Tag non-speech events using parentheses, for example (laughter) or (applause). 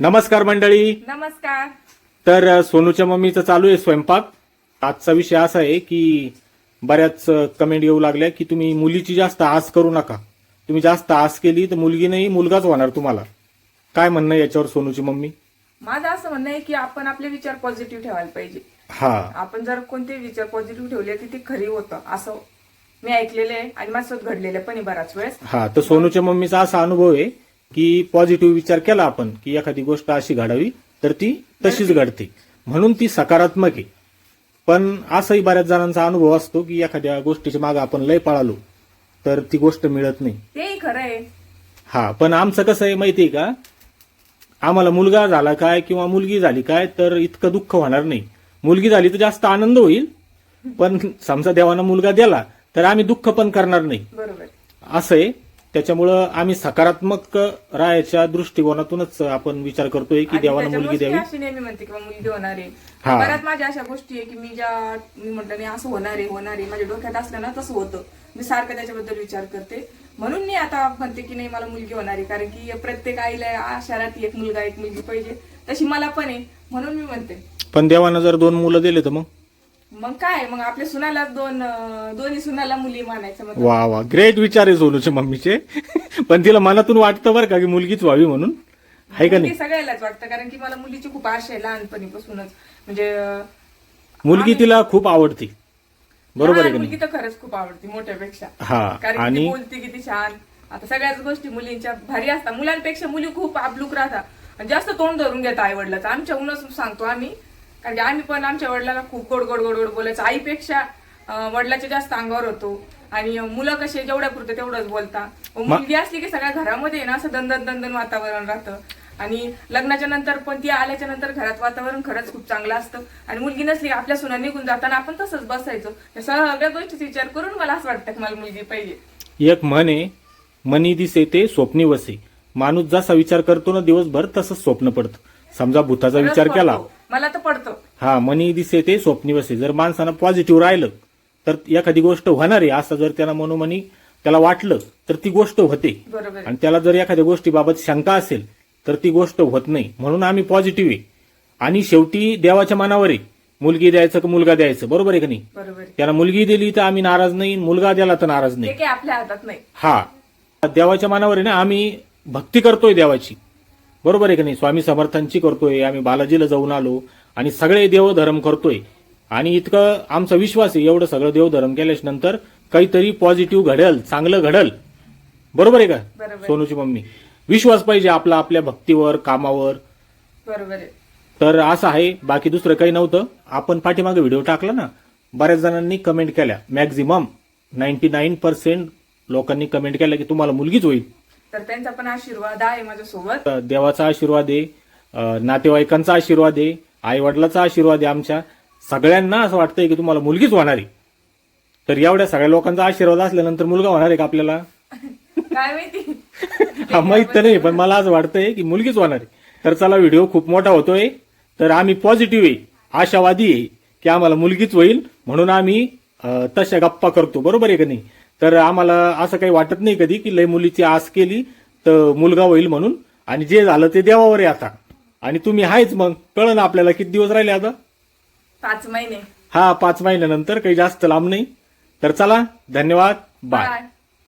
नमस्कार मंडळी. नमस्कार. तर सोनूच्या मम्मीचं चालू आहे स्वयंपाक. आजचा विषय असा आहे की बऱ्याच कमेंट येऊ लागल्या की तुम्ही मुलीची जास्त आस करू नका. तुम्ही जास्त आस केली तर मुलगी नाही मुलगाच होणार तुम्हाला. काय म्हणणं आहे याच्यावर सोनूची मम्मी? माझं असं म्हणणं आहे की आपण आपले विचार पॉझिटिव्ह ठेवायला पाहिजे. हा. आपण जर कोणते विचार पॉझिटिव्ह ठेवले तर ते खरी होतं असं मी ऐकलेलं आहे आणि माझ्यासोबत घडलेलं पण आहे बराच वेळेस. हा तर सोनूच्या मम्मीचा असा अनुभव आहे की पॉझिटिव्ह विचार केला आपण की एखादी गोष्ट अशी घडावी तर ती तशीच घडते. म्हणून ती सकारात्मक आहे. पण असाही बऱ्याच जणांचा अनुभव असतो की एखाद्या गोष्टीच्या मागे आपण लय पळालो तर ती गोष्ट मिळत नाही. तेही खरं आहे हा पण आमचं कसं आहे माहितीये का? आम्हाला मुलगा झाला काय किंवा मुलगी झाली काय तर इतकं दुःख होणार नाही. मुलगी झाली तर जास्त आनंद होईल. पण समजा देवानं मुलगा दिला तर आम्ही दुःख पण करणार नाही. असं आहे. त्याच्यामुळं आम्ही सकारात्मक राहायच्या दृष्टिकोनातूनच आपण विचार करतोय की आणि देवानं मुलगी मी द्यावी. अशी नेहमी म्हणते किंवा मुलगी होणार. आहे हा. बऱ्याच माझ्या अशा गोष्टी आहे की मी ज्या मी म्हटलं नाही असं होणार आहे होणार आहे माझ्या डोक्यात असलं ना तसं होतं. मी सारखं त्याच्याबद्दल विचार करते. म्हणून मी आता म्हणते की नाही मला मुलगी होणार आहे कारण की प्रत्येक आईला आशा राहते एक मुलगा एक मुलगी पाहिजे. तशी मला पण आहे. म्हणून मी म्हणते. पण देवानं जर दोन मुलं दिले तर मग? मग काय मग आपल्या सुनाला दोन दोन्ही सुनाला मुली मानायचं मग. वा वा. ग्रेट विचार आहे सोनूचे मम्मीचे. पण तिला मनातून वाटतं बरं का की मुलगीच व्हावी म्हणून. आहे का नाही? सगळ्यालाच वाटतं कारण की मला मुलीची खूप आशा आहे लहानपणीपासूनच. म्हणजे मुलगी तिला खूप आवडते. बरोबर आहे का मुलगी नाही? तर खरंच खूप आवडते मोठ्यापेक्षा. हा कारण की ती आणि? बोलते किती छान. आता सगळ्याच गोष्टी मुलींच्या भारी असतात. मुलांपेक्षा मुली खूप आबलूक राहतात. आणि जास्त तोंड धरून घेतात आई वडिलाचं आमच्या उन्हाच सांगतो आम्ही कारण की आम्ही पण आमच्या वडिलाला खूप गोड गोड गोड गोड बोलायचं. आईपेक्षा वडिलाच्या जास्त अंगावर होतो. आणि मुलं कसे जेवढ्या पुरते तेवढंच बोलता. मुलगी असली की सगळ्या घरामध्ये ना असं दंदन दंदन वातावरण राहतं. आणि लग्नाच्या नंतर पण ती आल्याच्यानंतर घरात वातावरण खरंच खूप चांगलं असतं. आणि मुलगी नसली की आपल्या सुना निघून जाताना आपण तसंच बसायचो. या सगळ्या गोष्टीचा विचार करून मला असं वाटतं की मला मुलगी पाहिजे. एक म्हण मनी दिसे ते स्वप्नी वसे. माणूस जसा विचार करतो ना दिवसभर तसंच स्वप्न पडतं. समजा भूताचा विचार केला. मला तर पडतो हा मनी दिसे ते स्वप्नी वसे जर माणसानं पॉझिटिव्ह राहिलं तर एखादी गोष्ट होणार आहे असं जर त्याला मनोमनी त्याला वाटलं तर ती गोष्ट होते. आणि त्याला जर एखाद्या गोष्टीबाबत शंका असेल तर ती गोष्ट होत नाही. म्हणून आम्ही पॉझिटिव्ह आहे. आणि शेवटी देवाच्या मनावर आहे. मुलगी द्यायचं का मुलगा द्यायचं? बरोबर आहे का नाही. त्याला मुलगी दिली तर आम्ही नाराज नाही मुलगा दिला तर नाराज नाही. काही आपल्या हातात नाही. हा. देवाच्या मनावर आहे ना आम्ही भक्ती करतोय देवाची. बरोबर आहे का नाही? स्वामी समर्थांची करतोय आम्ही बालाजीला जाऊन आलो. आणि सगळे देवधर्म करतोय. आणि इतकं आमचा विश्वास आहे एवढं सगळं देवधर्म केल्याच्यानंतर काहीतरी पॉझिटिव्ह घडल चांगलं घडल. बरोबर आहे का. सोनूची मम्मी. विश्वास पाहिजे आपला आपल्या भक्तीवर कामावर. बरोबर आहे. तर असं आहे बाकी दुसरं काही नव्हतं. आपण पाठीमागे व्हिडिओ टाकला ना बऱ्याच जणांनी कमेंट केल्या. मॅक्झिमम नाईन्टी नाईन पर्सेंट लोकांनी कमेंट केल्या की तुम्हाला मुलगीच होईल. तर त्यांचा पण आशीर्वाद आहे माझ्यासोबत. देवाचा आशीर्वाद आहे नातेवाईकांचा आशीर्वाद आहे आई वडिलाचा आशीर्वाद आहे आमच्या. सगळ्यांना असं वाटतंय की तुम्हाला मुलगीच होणार. आहे तर एवढ्या सगळ्या लोकांचा आशीर्वाद असल्यानंतर मुलगा होणार आहे का आपल्याला? काय माहिती? (laughs) हा माहीत तर नाही पण मला असं वाटतंय की मुलगीच होणार आहे. तर चला व्हिडिओ खूप मोठा होतोय. तर आम्ही पॉझिटिव्ह आहे आशावादी आहे की आम्हाला मुलगीच होईल म्हणून आम्ही तशा गप्पा करतो. बरोबर आहे का नाही? तर आम्हाला असं काही वाटत नाही कधी की लय मुलीची आस केली तर मुलगा होईल म्हणून. आणि जे झालं ते देवावर आहे आता. आणि तुम्ही आहेच मग. कळलं आपल्याला किती दिवस राहिले आता? पाच महिने. हा पाच महिन्यानंतर काही जास्त लांब नाही. तर चला धन्यवाद. बाय.